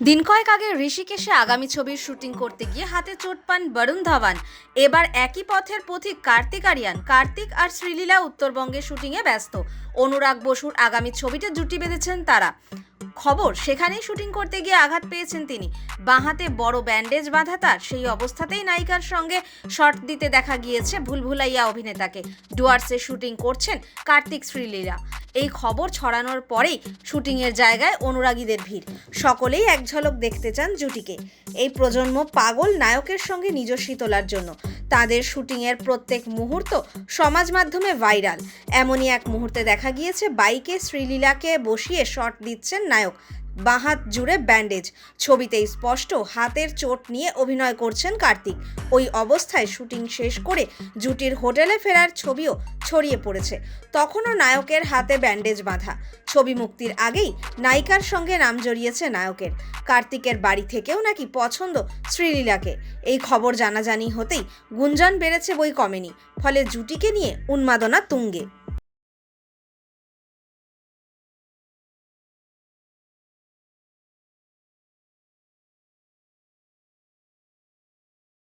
দিন কয়েক আগে ঋষিকেশে আগামী ছবির শুটিং করতে গিয়ে হাতে চোট পান বরুণ ধাওয়ান। এবার একই পথের পথিক কার্তিক আরিয়ান। কার্তিক আর শ্রীলীলা উত্তরবঙ্গে শুটিংয়ে ব্যস্ত। অনুরাগ বসুর আগামী ছবিতে জুটি বেঁধেছেন তারা। খবর, সেখানেই শুটিং করতে গিয়ে আঘাত পেয়েছেন তিনি। বাঁহাতে বড় ব্যান্ডেজ বাঁধা তার, সেই অবস্থাতেই নায়িকার সঙ্গে শট দিতে দেখা গিয়েছে ভুলভুলাইয়া অভিনেতাকে। ডুয়ার্সে শুটিং করছেন কার্তিক শ্রীলীলা। এই খবর ছড়ানোর পরেই শুটিংয়ের জায়গায় অনুরাগীদের ভিড়। সকলেই এক ঝলক দেখতে চান জুটিকে। এই প্রজন্ম পাগল নায়কের সঙ্গে নিজস্বী তোলার জন্য। তাদের শুটিংয়ের প্রত্যেক মুহূর্ত সমাজ মাধ্যমে ভাইরাল। এমনই এক মুহূর্তে দেখা গিয়েছে বাইকে শ্রীলীলাকে বসিয়ে শট দিচ্ছেন নায়ক। বাঁহাত জুড়ে ব্যান্ডেজ। ছবিতেই স্পষ্ট, হাতের চোট নিয়ে অভিনয় করছেন কার্তিক। ওই অবস্থায় শুটিং শেষ করে জুটির হোটেলে ফেরার ছবিও ছড়িয়ে পড়েছে। তখনও নায়কের হাতে ব্যান্ডেজ বাঁধা। ছবি মুক্তির আগেই নায়িকার সঙ্গে নাম জড়িয়েছে নায়কের। কার্তিকের বাড়ি থেকেও নাকি পছন্দ শ্রীলীলাকে। এই খবর জানাজানি হতেই গুঞ্জন বেড়েছে বই কমেনি। ফলে জুটিকে নিয়ে উন্মাদনা তুঙ্গে।